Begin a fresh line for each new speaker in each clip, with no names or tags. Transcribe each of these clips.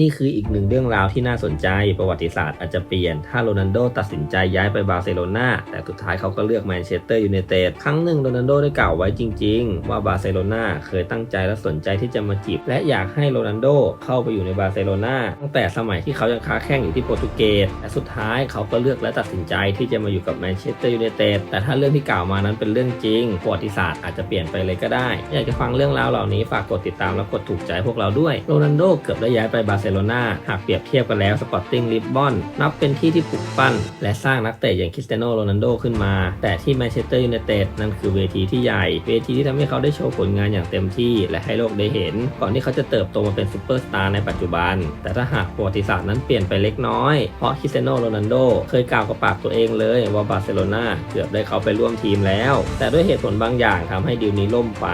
นี่คืออีกหนึ่งเรื่องราวที่น่าสนใจประวัติศาสตร์อาจจะเปลี่ยน ถ้าโรนัลโดตัดสินใจย้ายไปบาร์เซโลนาแต่สุดท้ายเขาก็เลือกแมนเชสเตอร์ยูไนเต็ดครั้งหนึ่งโรนัลโดได้กล่าวไว้จริง ๆ ว่าบาร์เซโลนาเคยตั้งใจและสนใจที่จะมาจีบและอยากให้โรนัลโดเข้าไปอยู่ในบาร์เซโลนาตั้งแต่สมัยที่เขายังค้าแข่งอยู่ที่โปรตุเกสและสุดท้ายเขาก็เลือกและตัดสินใจที่จะมาอยู่กับแมนเชสเตอร์ยูไนเต็ดแต่ถ้าเรื่องที่กล่าวมานั้นเป็นเรื่องจริงประวัติศาสตร์อาจจะเปลี่ยนไปเลยก็ได้ อยากจะฟังเรื่องราวเหล่านี้ฝากกดติดตามและกดถูกใจพวกเราด้วยโรนัลโดเกือบได้ย้ายไปบาร์เซโลนาหากเปรียบเทียบกันแล้วสปอร์ติ้งลิสบอนนับเป็นที่ที่ปลุกปั้น และสร้างนักเตะอย่างคริสเตียโนโรนัลโดขึ้นมา แต่ที่แมนเชสเตอร์ยูไนเต็ดนั่นคือเวทีที่ใหญ่ เวทีที่ทำให้เขาได้โชว์ผลงานอย่างเต็มที่และให้โลกได้เห็น ก่อนที่เขาจะเติบโตมาเป็นซูเปอร์สตาร์ในปัจจุบัน แต่ถ้าหากประวัติศาสตร์นั้นเปลี่ยนไปเล็กน้อย เพราะคริสเตียโนโรนัลโดเคยกล่าวกับปากตัวเองเลยว่าบาร์เซโลนาเกือบได้เขาไปร่วมทีมแล้ว แต่ด้วยเหตุผลบางอย่างทำให้ดีลนี้ล่มไป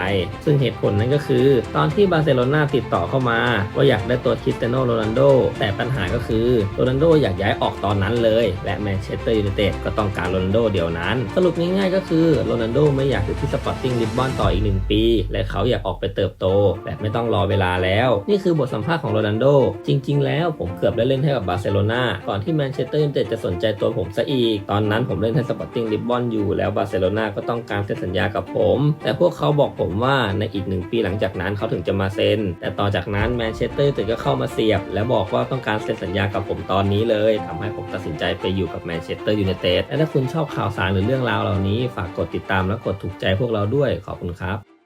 ซึ่งเหตุผลนั้นก็คือ ตอนที่บาร์เซโลนาติดต่อเข้ามาว่าอยากได้ตัวคริสเตียโนโรนัลโดแต่ปัญหาก็คือโรนัลโดอยากย้ายออกตอนนั้นเลย และแมนเชสเตอร์ยูไนเต็ดก็ต้องการโรนัลโดเดี๋ยวนั้น สรุปง่ายๆก็คือโรนัลโดไม่อยากอยู่ที่สปอร์ติ้งลิสบอนต่ออีกหนึ่งปี และเขาอยากออกไปเติบโตแบบไม่ต้องรอเวลาแล้ว นี่คือบทสัมภาษณ์ของโรนัลโดจริง ๆ แล้วผมเกือบได้เล่นให้กับบาร์เซโลนาก่อนที่แมนเชสเตอร์ยูไนเต็ดจะสนใจตัวผมซะอีก ตอนนั้นผมเล่นให้สปอร์ติ้งลิสบอนอยู่แล้วบาร์เซโลนาก็ต้องการเซ็นสัญญากับผม แต่พวกเขาบอกผมว่าในอีกหนึ่งปีหลังจากนั้นเขาถึงจะมาเซ็นแต่ต่อจากนั้นแมนเชสเตอร์ยูไนเต็ดก็เข้ามาเสียบ และบอกว่าต้องการเซ็นสัญญากับผมตอนนี้เลยทำให้ผมตัดสินใจไปอยู่กับแมนเชสเตอร์ยูไนเต็ดและถ้าคุณชอบข่าวสารหรือเรื่องราวเหล่านี้ ฝากกดติดตามและกดถูกใจพวกเราด้วยขอบคุณครับ